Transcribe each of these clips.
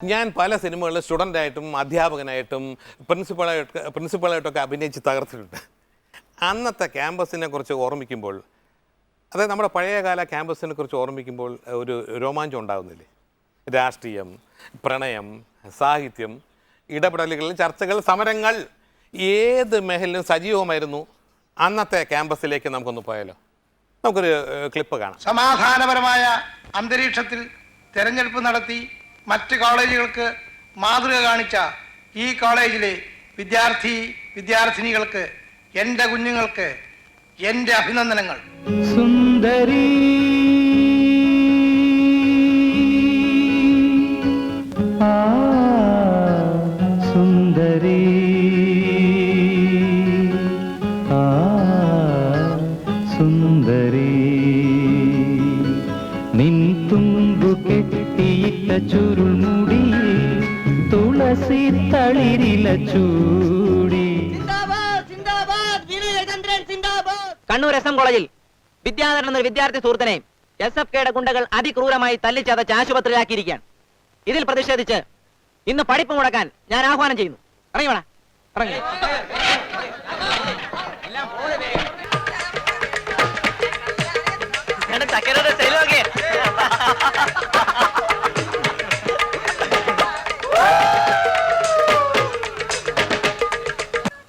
ഞാൻ പല സിനിമകളിലും സ്റ്റുഡന്റായിട്ടും അധ്യാപകനായിട്ടും പ്രിൻസിപ്പളായിട്ട് പ്രിൻസിപ്പളായിട്ടൊക്കെ അഭിനയിച്ച് തകർത്തിട്ടുണ്ട്. അന്നത്തെ ക്യാമ്പസിനെ കുറിച്ച് ഓർമ്മിക്കുമ്പോൾ അതായത് നമ്മുടെ പഴയകാല ക്യാമ്പസിനെ കുറിച്ച് ഓർമ്മിക്കുമ്പോൾ ഒരു രോമാഞ്ചം ഉണ്ടാകുന്നില്ലേ രാഷ്ട്രീയം പ്രണയം സാഹിത്യം ഇടപെടലുകൾ ചർച്ചകൾ സമരങ്ങൾ ഏത് മേഖലയിലും സജീവമായിരുന്നു അന്നത്തെ ക്യാമ്പസിലേക്ക് നമുക്കൊന്ന് പോയാലോ? നമുക്കൊരു ക്ലിപ്പ് കാണാം. സമാധാനപരമായ അന്തരീക്ഷത്തിൽ തെരഞ്ഞെടുപ്പ് നടത്തി മറ്റ് കോളേജുകൾക്ക് മാതൃക കാണിച്ച ഈ കോളേജിലെ വിദ്യാർത്ഥി വിദ്യാർത്ഥിനികൾക്ക് എന്റെ കുഞ്ഞുങ്ങൾക്ക് എന്റെ അഭിനന്ദനങ്ങൾ. സുന്ദരി. നിൻ തുമ്പു കെട്ടിയിട്ട ചുരുൾമുടി ചൂടി സിന്ദാബാദ് കണ്ണൂർ എസ് എം കോളേജിൽ വിദ്യാധരൻ എന്ന വിദ്യാർത്ഥി സുഹൃത്തിനെ എസ് എഫ് കെയുടെ ഗുണ്ടകൾ അതിക്രൂരമായി തല്ലിച്ചതച്ച് ആശുപത്രിയിലാക്കിയിരിക്കുകയാണ്. ഇതിൽ പ്രതിഷേധിച്ച് ഇന്ന് പഠിപ്പ് മുടക്കാൻ ഞാൻ ആഹ്വാനം ചെയ്യുന്നു. ഇറങ്ങിയോടാ ഇറങ്ങി.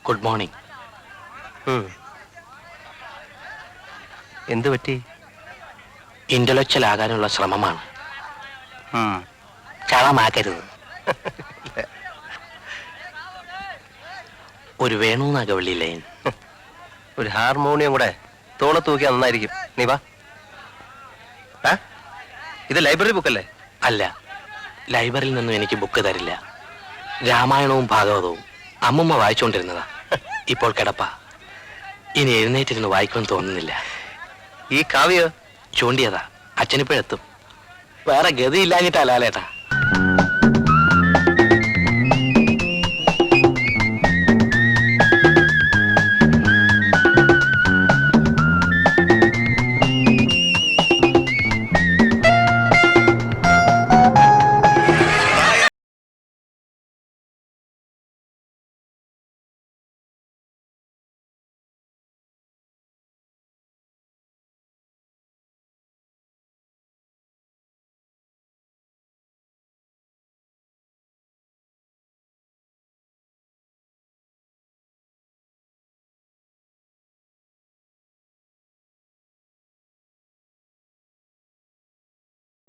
ഗുഡ് മോർണിംഗ് എന്തു പറ്റി? ഇന്റലക്ച്വൽ ആകാനുള്ള ശ്രമമാണ് ചളമാക്കരുത്. ഒരു വേണു നഗവള്ളി ലൈൻ ഒരു ഹാർമോണിയം കൂടെ തോളെ തൂക്കി നന്നായിരിക്കും. നീ വാ. ഇത് ലൈബ്രറി ബുക്കല്ലേ? അല്ല. ലൈബ്രറിയിൽ നിന്നും എനിക്ക് ബുക്ക് തരില്ല. രാമായണവും ഭാഗവതവും അമ്മുമ്മ വായിച്ചുകൊണ്ടിരുന്നതാ ഇപ്പോൾ കിടപ്പ. ഇനി എഴുന്നേറ്റിരുന്ന് വായിക്കാൻ തോന്നുന്നില്ല. ഈ കാവ്യ? ചൂണ്ടിയതാ. അച്ഛനിപ്പോഴെത്തും. വേറെ ഗതിയില്ലാഞ്ഞിട്ടാ ലാലേട്ടാ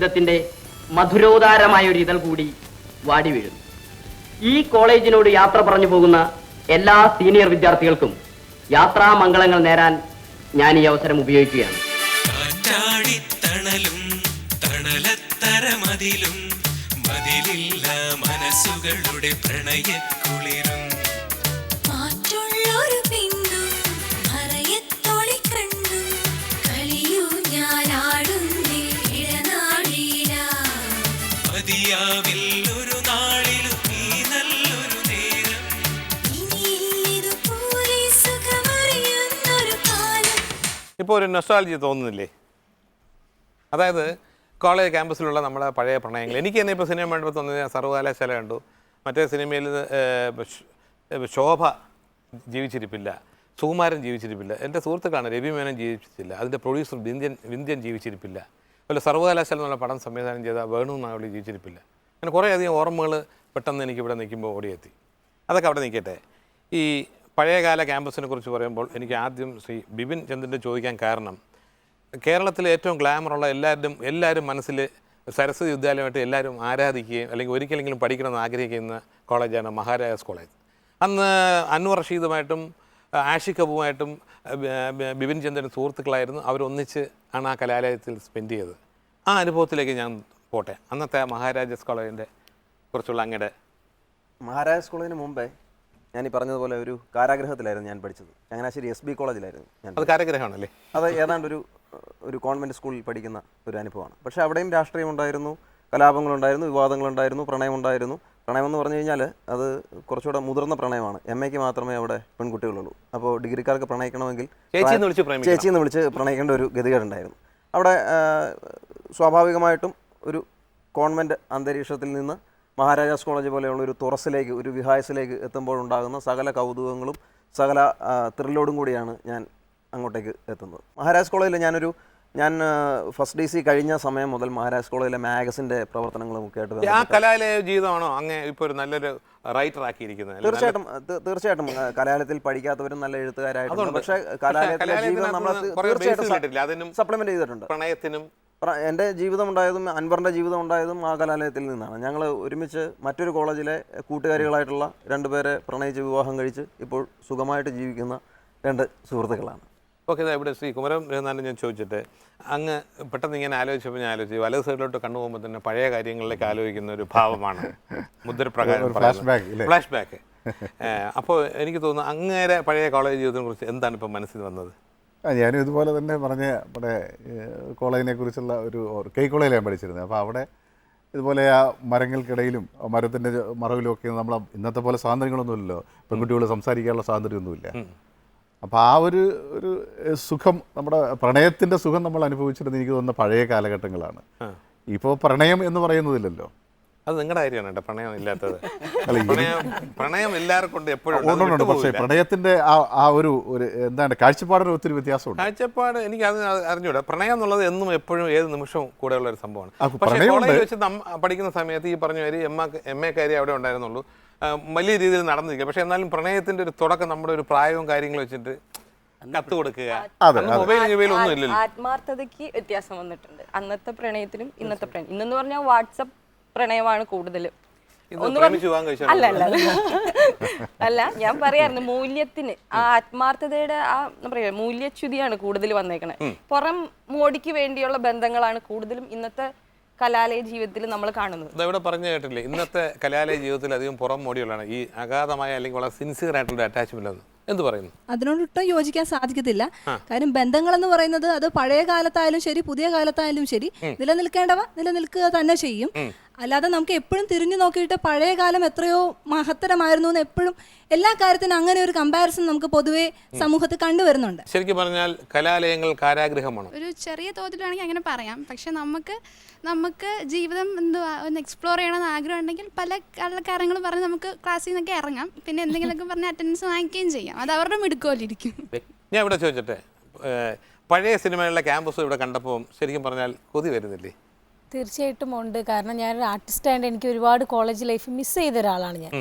ജീവിതത്തിന്റെ മധുരോദാരമായ ഒരു ഇതൾ കൂടി വാടി വീഴും ഈ കോളേജിനോട് യാത്ര പറഞ്ഞു പോകുന്ന എല്ലാ സീനിയർ വിദ്യാർത്ഥികൾക്കും യാത്രാ മംഗളങ്ങൾ നേരാൻ ഞാൻ ഈ അവസരം ഉപയോഗിക്കുകയാണ്. മതിലില്ല മനസ്സുകളുടെ പ്രണയക്കുളിരും ഇപ്പോൾ ഒരു നൊസ്റ്റാലജി തോന്നുന്നില്ലേ? അതായത് കോളേജ് ക്യാമ്പസിലുള്ള നമ്മുടെ പഴയ പ്രണയങ്ങൾ. എനിക്ക് തന്നെ ഇപ്പോൾ സിനിമ കണ്ടപ്പോൾ തോന്നിയത് ഞാൻ സർവകലാശാല കണ്ടു. മറ്റേ സിനിമയിൽ ശോഭ ജീവിച്ചിരിപ്പില്ല. സുകുമാരൻ ജീവിച്ചിരിപ്പില്ല. എന്റെ സുഹൃത്തുക്കളാണ് രവി മേനൻ ജീവിച്ചിട്ടില്ല. അതിന്റെ പ്രൊഡ്യൂസർ വിന്ധ്യൻ വിന്ധ്യൻ ജീവിച്ചിരിപ്പില്ല. അതുപോലെ സർവകലാശാല എന്നുള്ള പടം സംവിധാനം ചെയ്ത വേണു നാവളി ജീവിച്ചിരിപ്പില്ല. അങ്ങനെ കുറേയധികം ഓർമ്മകൾ പെട്ടെന്ന് എനിക്ക് ഇവിടെ നിൽക്കുമ്പോൾ ഓടിയെത്തി. അതൊക്കെ അവിടെ നിൽക്കട്ടെ. ഈ പഴയകാല ക്യാമ്പസിനെ കുറിച്ച് പറയുമ്പോൾ എനിക്ക് ആദ്യം ശ്രീ ബിപിൻ ചന്ദ്രന്റെ ചോദിക്കാൻ കാരണം കേരളത്തിലെ ഏറ്റവും ഗ്ലാമറുള്ള എല്ലാവരും എല്ലാവരും മനസ്സിൽ സരസ്വതി വിദ്യാലയമായിട്ട് എല്ലാവരും ആരാധിക്കുകയും അല്ലെങ്കിൽ ഒരിക്കലെങ്കിലും പഠിക്കണമെന്ന് ആഗ്രഹിക്കുന്ന കോളേജാണ് മഹാരാജാസ് കോളേജ്. അന്ന് അൻവർ റഷീദുമായിട്ടും ആഷിഖ് കബുമായിട്ടും ബിപിൻ ചന്ദ്രൻ സുഹൃത്തുക്കളായിരുന്നു അവരൊന്നിച്ച് ആണ് ആ കലാലയത്തിൽ സ്പെൻഡ് ചെയ്തത്. ആ അനുഭവത്തിലേക്ക് ഞാൻ പോട്ടെ. അന്നത്തെ മഹാരാജാസ് കോളേജിന്റെ കുറിച്ചുള്ള അങ്ങയുടെ മഹാരാജാസ് കോളേജിന് മുമ്പേ ഞാൻ ഈ പറഞ്ഞതുപോലെ ഒരു കാരാഗ്രഹത്തിലായിരുന്നു ഞാൻ പഠിച്ചത്. ചങ്ങനാശ്ശേരി എസ് ബി കോളേജിലായിരുന്നു ഞാൻ അത് കാരാഗ്രഹമാണല്ലേ? അത് ഏതാണ്ട് ഒരു ഒരു കോൺവെന്റ് സ്കൂളിൽ പഠിക്കുന്ന ഒരു അനുഭവമാണ്. പക്ഷേ അവിടെയും രാഷ്ട്രീയം ഉണ്ടായിരുന്നു കലാപങ്ങളുണ്ടായിരുന്നു വിവാദങ്ങളുണ്ടായിരുന്നു പ്രണയമുണ്ടായിരുന്നു. പ്രണയം എന്ന് പറഞ്ഞു കഴിഞ്ഞാൽ അത് കുറച്ചുകൂടെ മുതിർന്ന പ്രണയമാണ്. എം എക്ക് മാത്രമേ അവിടെ പെൺകുട്ടികളുള്ളൂ. അപ്പോൾ ഡിഗ്രിക്കാർക്ക് പ്രണയിക്കണമെങ്കിൽ ചേച്ചി എന്ന് വിളിച്ച് പ്രണയിക്കേണ്ട ഒരു ഗതികേടുണ്ടായിരുന്നു. അവിടെ സ്വാഭാവികമായിട്ടും ഒരു കോൺവെന്റ് അന്തരീക്ഷത്തിൽ നിന്ന് മഹാരാജാസ് കോളേജ് പോലെയുള്ള ഒരു തുറസിലേക്ക് ഒരു വിഹായസിലേക്ക് എത്തുമ്പോഴുണ്ടാകുന്ന സകല കൗതുകങ്ങളും സകല ത്രില്ലോടും കൂടിയാണ് ഞാൻ അങ്ങോട്ടേക്ക് എത്തുന്നത്. മഹാരാജാസ് കോളേജിൽ ഞാനൊരു ഞാൻ ഫസ്റ്റ് ഡി സി കഴിഞ്ഞ സമയം മുതൽ മഹാരാജ് കോളേജിലെ മാഗസിന്റെ പ്രവർത്തനങ്ങളും ഒക്കെ ആയിട്ട് ആ കലാലയ ജീവിതമാണോ അങ്ങ് ഇപ്പോൾ ഒരു നല്ലൊരു റൈറ്റർ ആക്കിയിരിക്കുന്നത്? തീർച്ചയായിട്ടും തീർച്ചയായിട്ടും കലാലയത്തിൽ പഠിക്കാത്തവരും നല്ല എഴുത്തുകാരായിട്ടുണ്ട്. പക്ഷേ കലാലയത്തിലെ ജീവിതം നമ്മൾ തീർച്ചയായിട്ടും സപ്ലിമെന്റ് ചെയ്തിട്ടുണ്ട്. പ്രണയത്തിനും പ്ര- എന്റെ ജീവിതം ഉണ്ടായതും അൻവറിന്റെ ജീവിതം ഉണ്ടായതും ആ കലാലയത്തിൽ നിന്നാണ്. ഞങ്ങൾ ഒരുമിച്ച് മറ്റൊരു കോളേജിലെ കൂട്ടുകാരികളായിട്ടുള്ള രണ്ടുപേരെ പ്രണയിച്ച് വിവാഹം കഴിച്ച് ഇപ്പോൾ സുഖമായിട്ട് ജീവിക്കുന്ന രണ്ട് സുഹൃത്തുക്കളാണ്. ഓക്കെ ഇതാ ഇവിടെ ശ്രീ കുമരം രഘുനാഥൻ ഞാൻ ചോദിച്ചിട്ട് അങ്ങ് പെട്ടെന്ന് ഇങ്ങനെ ആലോചിച്ചപ്പോൾ ഞാൻ ആലോചിച്ചു വലത് സൈഡിലോട്ട് കണ്ടു പോകുമ്പോൾ തന്നെ പഴയ കാര്യങ്ങളിലേക്ക് ആലോചിക്കുന്ന ഒരു ഭാവമാണ് മുദ്രപ്രകാരം ഫ്ലാഷ് ബാക്ക് അപ്പോൾ എനിക്ക് തോന്നുന്നു അങ്ങേരെ പഴയ കോളേജ് ജീവിതത്തിനെ കുറിച്ച് എന്താണ് ഇപ്പം മനസ്സിൽ വന്നത്? ആ ഞാനും ഇതുപോലെ തന്നെ പറഞ്ഞ നമ്മുടെ ഏഹ്, കോളേജിനെ കുറിച്ചുള്ള ഒരു കൈ കോളേജിൽ ഞാൻ പഠിച്ചിരുന്നത്. അപ്പോൾ അവിടെ ഇതുപോലെ ആ മരങ്ങൾക്കിടയിലും മരത്തിന്റെ മറവിലും ഒക്കെ നമ്മൾ ഇന്നത്തെ പോലെ സ്വാതന്ത്ര്യങ്ങളൊന്നുമില്ലല്ലോ. പെൺകുട്ടികൾ സംസാരിക്കാനുള്ള സ്വാതന്ത്ര്യമൊന്നുമില്ല. അപ്പോൾ ആ ഒരു ഒരു സുഖം നമ്മുടെ പ്രണയത്തിന്റെ സുഖം നമ്മൾ അനുഭവിച്ചിരുന്നത് എനിക്ക് തോന്നുന്ന പഴയ കാലഘട്ടങ്ങളാണ്. ഇപ്പോൾ പ്രണയം എന്ന് പറയുന്നതില്ലല്ലോ. അത് നിങ്ങളുടെ കാര്യമാണ് കേട്ടോ പ്രണയം ഇല്ലാത്തത്. പ്രണയം പ്രണയം എല്ലാവർക്കും ഉണ്ട് എപ്പോഴും പക്ഷേ പ്രണയത്തിന്റെ ആ ആ ഒരു ഒരു എന്താണ് കാഴ്ചപ്പാടിന് ഒത്തിരി വ്യത്യാസമുണ്ട്. കാഴ്ചപ്പാട് എനിക്ക് അത് അറിഞ്ഞൂടാ. പ്രണയം എന്നുള്ളത് എന്നും എപ്പോഴും ഏത് നിമിഷവും കൂടെയുള്ള ഒരു സംഭവമാണ്. പക്ഷേ കോളേജ് കോളേജിൽ വെച്ച് പഠിക്കുന്ന സമയത്ത് ഈ പറഞ്ഞ ഒരു എം എം എ കാര്യം അവിടെ ഉണ്ടായിരുന്നുള്ളൂ. വലിയ രീതിയിൽ നടന്നിരിക്കുക. പക്ഷെ എന്നാലും പ്രണയത്തിന്റെ ഒരു തുടക്കം നമ്മുടെ ഒരു പ്രായവും കാര്യങ്ങളും വെച്ചിട്ട് കത്ത് കൊടുക്കുക. മൊബൈൽ മൊബൈൽ ഒന്നും ഇല്ലല്ലോ. ആത്മാർത്ഥതയ്ക്ക് വ്യത്യാസം വന്നിട്ടുണ്ട്. അന്നത്തെ പ്രണയത്തിനും ഇന്നത്തെ പ്രണയം. ഇന്നെന്ന് പറഞ്ഞാൽ വാട്സപ്പ് പ്രണയമാണ് കൂടുതൽ. അല്ല അല്ല അല്ല. ഞാൻ പറയായിരുന്നു മൂല്യത്തിന്. ആ ആത്മാർത്ഥതയുടെ ആ എന്താ പറയാ മൂല്യച്യുതിയാണ് കൂടുതൽ വന്നേക്കണേ. പുറം മോടിക്ക് വേണ്ടിയുള്ള ബന്ധങ്ങളാണ് കൂടുതലും ഇന്നത്തെ കലാലയ ജീവിതത്തിൽ നമ്മൾ കാണുന്നത്. ഇവിടെ പറഞ്ഞു കേട്ടില്ലേ ഇന്നത്തെ കലാലയ ജീവിതത്തിൽ അധികം പുറം മോടിയുള്ളതാണ് ഈ അഗാധമായ അല്ലെങ്കിൽ വളരെ സിൻസിയർ ആയിട്ടുള്ള അറ്റാച്ച്മെന്റ് എന്ന് എന്ത് പറയുന്നു? അതിനോടൊട്ടും യോജിക്കാൻ സാധിക്കത്തില്ല. കാര്യം ബന്ധങ്ങൾ എന്ന് പറയുന്നത് അത് പഴയ കാലത്തായാലും ശരി പുതിയ കാലത്തായാലും ശരി. നിലനിൽക്കേണ്ടവ നിലനിൽക്കുക തന്നെ ചെയ്യും. അല്ലാതെ നമുക്ക് എപ്പോഴും തിരിഞ്ഞു നോക്കിയിട്ട് പഴയ കാലം എത്രയോ മഹത്തരമായിരുന്നു എന്ന് എപ്പോഴും എല്ലാ കാര്യത്തിനും അങ്ങനെ ഒരു കമ്പാരിസൺ നമുക്ക് പൊതുവേ സമൂഹത്തിൽ കണ്ടുവരുന്നുണ്ട്. ശരിക്കും പറഞ്ഞാൽ കലാലയങ്ങൾ കാരാഗ്രഹമാണ്? ഒരു ചെറിയ തോതിലാണെങ്കിൽ അങ്ങനെ പറയാം. പക്ഷെ നമുക്ക് നമുക്ക് ജീവിതം എന്തുവാ ഒന്ന് എക്സ്പ്ലോർ ചെയ്യണമെന്ന് ആഗ്രഹം ഉണ്ടെങ്കിൽ പല കാര്യങ്ങളും പറഞ്ഞ് നമുക്ക് ക്ലാസ്സിൽ നിന്നൊക്കെ ഇറങ്ങാം. പിന്നെ എന്തെങ്കിലുമൊക്കെ പറഞ്ഞ് അറ്റൻഡൻസ് വാങ്ങിക്കുകയും ചെയ്യാം. അത് അവരുടെ മിടുക്കോലിരിക്കും ഞാൻ ഇവിടെ ചോദിച്ചിട്ടെ പഴയ സിനിമകളിലെ ക്യാമ്പസ് ഇവിടെ കണ്ടപ്പോൾ ശരിക്കും പറഞ്ഞാൽ കൊതി വരുന്നില്ലേ? തീർച്ചയായിട്ടും ഉണ്ട്. കാരണം ഞാനൊരു ആർട്ടിസ്റ്റ് ആയതുകൊണ്ട് എനിക്ക് ഒരുപാട് കോളേജ് ലൈഫ് മിസ് ചെയ്ത ഒരാളാണ് ഞാൻ.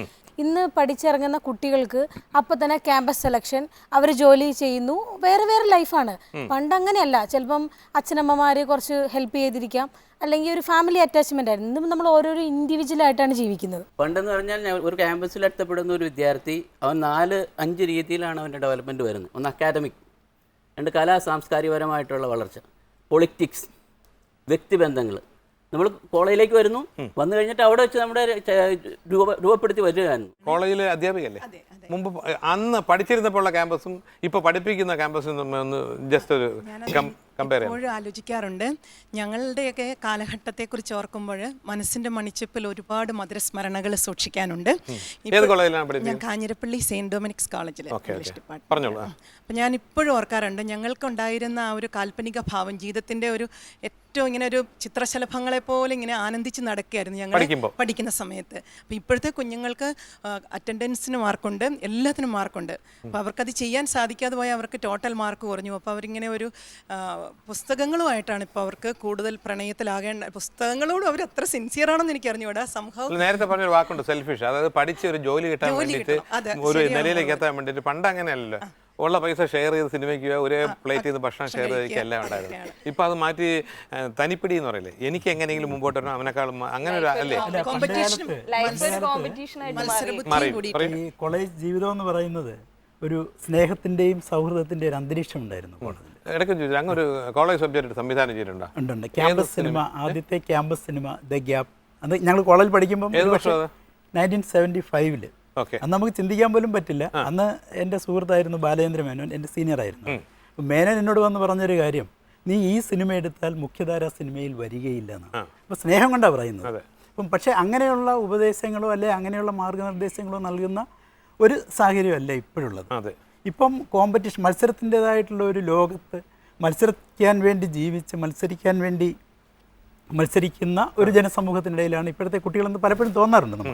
ഇന്ന് പഠിച്ചിറങ്ങുന്ന കുട്ടികൾക്ക് അപ്പൊ തന്നെ ക്യാമ്പസ് സെലക്ഷൻ അവർ ജോലി ചെയ്യുന്നു. വേറെ വേറെ ലൈഫാണ് പണ്ട് അങ്ങനെയല്ല. ചിലപ്പം അച്ഛനമ്മമാർ കുറച്ച് ഹെൽപ്പ് ചെയ്തിരിക്കാം. അല്ലെങ്കിൽ ഒരു ഫാമിലി അറ്റാച്ച്മെന്റ് ആയിരുന്നു. ഇന്നും നമ്മൾ ഓരോരോ ഇൻഡിവിജ്വൽ ആയിട്ടാണ് ജീവിക്കുന്നത്. പണ്ടെന്ന് പറഞ്ഞാൽ ഒരു ക്യാമ്പസിൽ എത്തപ്പെടുന്ന ഒരു വിദ്യാർത്ഥി അവൻ നാല് അഞ്ച് രീതിയിലാണ് അവന്റെ ഡെവലപ്മെന്റ് വരുന്നത്. ഒന്ന് അക്കാദമിക് രണ്ട് കലാ സാംസ്കാരികപരമായിട്ടുള്ള വളർച്ച. പൊളിറ്റിക്സ് വ്യക്തിബന്ധങ്ങൾ. നമ്മൾ കോളേജിലേക്ക് വരുന്നു. വന്നു കഴിഞ്ഞിട്ട് അവിടെ വെച്ച് നമ്മുടെ രൂപ രൂപപ്പെടുത്തി വരികയായിരുന്നു കോളേജിലെ അധ്യാപികയല്ലേ? മുമ്പ് അന്ന് പഠിച്ചിരുന്നപ്പോൾ ഉള്ള ക്യാമ്പസും ഇപ്പൊ പഠിപ്പിക്കുന്ന ക്യാമ്പസും ഒന്ന് ജസ്റ്റ് ഒരു കമ്പയർ എപ്പോഴും ആലോചിക്കാറുണ്ട്. ഞങ്ങളുടെയൊക്കെ കാലഘട്ടത്തെക്കുറിച്ച് ഓർക്കുമ്പോൾ മനസ്സിന്റെ മണിച്ചപ്പിൽ ഒരുപാട് മധുരസ്മരണകൾ സൂക്ഷിക്കാനുണ്ട്. ഏത് കോളേജിലാണ് ഞാൻ കാഞ്ഞിരപ്പള്ളി സെയിന്റ് ഡൊമിനിക്സ് കോളേജിൽ ഇംഗ്ലീഷ് ഡിപ്പാർട്ട്മെന്റ്. അപ്പം ഞാൻ ഇപ്പോഴും ഓർക്കാറുണ്ട് ഞങ്ങൾക്കുണ്ടായിരുന്ന ആ ഒരു കാൽപ്പനിക ഭാവം ജീവിതത്തിന്റെ ഒരു ഏറ്റവും ഇങ്ങനെ ഒരു ചിത്രശലഭങ്ങളെ പോലെ ഇങ്ങനെ ആനന്ദിച്ച് നടക്കുകയായിരുന്നു ഞങ്ങൾ പഠിക്കുന്ന സമയത്ത്. അപ്പം ഇപ്പോഴത്തെ കുഞ്ഞുങ്ങൾക്ക് അറ്റൻഡൻസിന് മാർക്കുണ്ട് എല്ലാത്തിനും മാർക്കുണ്ട്. അപ്പോൾ അവർക്കത് ചെയ്യാൻ സാധിക്കാതെ പോയാൽ അവർക്ക് ടോട്ടൽ മാർക്ക് കുറഞ്ഞു. അപ്പോൾ അവരിങ്ങനെ ഒരു പുസ്തകങ്ങളുമായിട്ടാണ് ഇപ്പോൾ അവർക്ക് കൂടുതൽ പ്രണയത്തിലാകേണ്ട പുസ്തകങ്ങളോട് അവർ അത്ര സിൻസിയർ ആണെന്ന് എനിക്ക് അറിഞ്ഞുകൂടാ. സംഭവം നേരത്തെ പറഞ്ഞൊരു വാക്കുണ്ട് സെൽഫിഷ് അതായത് പഠിച്ച് ഒരു ജോലി കിട്ടാൻ വേണ്ടിയിട്ട് ഒരു നിലയിലേക്ക് എത്താൻ വേണ്ടിയിട്ട്. പണ്ട് അങ്ങനെയല്ലല്ലോ. ഉള്ള പൈസ ഷെയർ ചെയ്ത് സിനിമയ്ക്ക് ഒരേ പ്ലേറ്റ് ചെയ്ത് ഭക്ഷണം ഷെയർ ചെയ്തൊക്കെ എല്ലാം ഉണ്ടായിരുന്നു. ഇപ്പൊ അത് മാറ്റി തനിപ്പിടി എന്ന് പറയില്ലേ? എനിക്ക് എങ്ങനെയെങ്കിലും മുമ്പോട്ട് വരണം അവനേക്കാളും അങ്ങനെ ഒരു അല്ലേ. ഈ കോളേജ് ജീവിതം എന്ന് പറയുന്നത് ഒരു സ്നേഹത്തിന്റെയും സൗഹൃദത്തിന്റെയും ഒരു അന്തരീക്ഷം ഉണ്ടായിരുന്നു കോളേജിൽ ഇടയ്ക്ക് ചോദിച്ചു അങ്ങ് ഒരു കോളേജ് സബ്ജക്ട് സംവിധാനം ചെയ്തിട്ടുണ്ടോ? ഉണ്ടുണ്ട് ക്യാമ്പസ് സിനിമ ആദ്യത്തെ ക്യാമ്പസ് സിനിമ ദ ഗ്യാപ്പ് അത് ഞങ്ങൾ കോളേജിൽ പഠിക്കുമ്പോൾ? നയന്റീൻ സെവന്റി ഫൈവിൽ അന്ന് നമുക്ക് ചിന്തിക്കാൻ പോലും പറ്റില്ല. അന്ന് എന്റെ സുഹൃത്തായിരുന്നു ബാലേന്ദ്ര മേനോൻ എന്റെ സീനിയർ ആയിരുന്നു. അപ്പം മേനോൻ എന്നോട് വന്ന് പറഞ്ഞൊരു കാര്യം നീ ഈ സിനിമ എടുത്താൽ മുഖ്യധാര സിനിമയിൽ വരികയില്ല എന്നാണ്. അപ്പം സ്നേഹം കൊണ്ടാണ് പറയുന്നത്. അപ്പം പക്ഷേ അങ്ങനെയുള്ള ഉപദേശങ്ങളോ അല്ലെ അങ്ങനെയുള്ള മാർഗനിർദ്ദേശങ്ങളോ നൽകുന്ന ഒരു സാഹചര്യമല്ല ഇപ്പോഴുള്ളത്. ഇപ്പം കോമ്പറ്റീഷൻ മത്സരത്തിന്റെതായിട്ടുള്ള ഒരു ലോകത്ത് മത്സരിക്കാൻ വേണ്ടി ജീവിച്ച് മത്സരിക്കാൻ വേണ്ടി മത്സരിക്കുന്ന ഒരു ജനസമൂഹത്തിനിടയിലാണ് ഇപ്പോഴത്തെ കുട്ടികളെന്ന് പലപ്പോഴും തോന്നാറുണ്ട് നമ്മൾ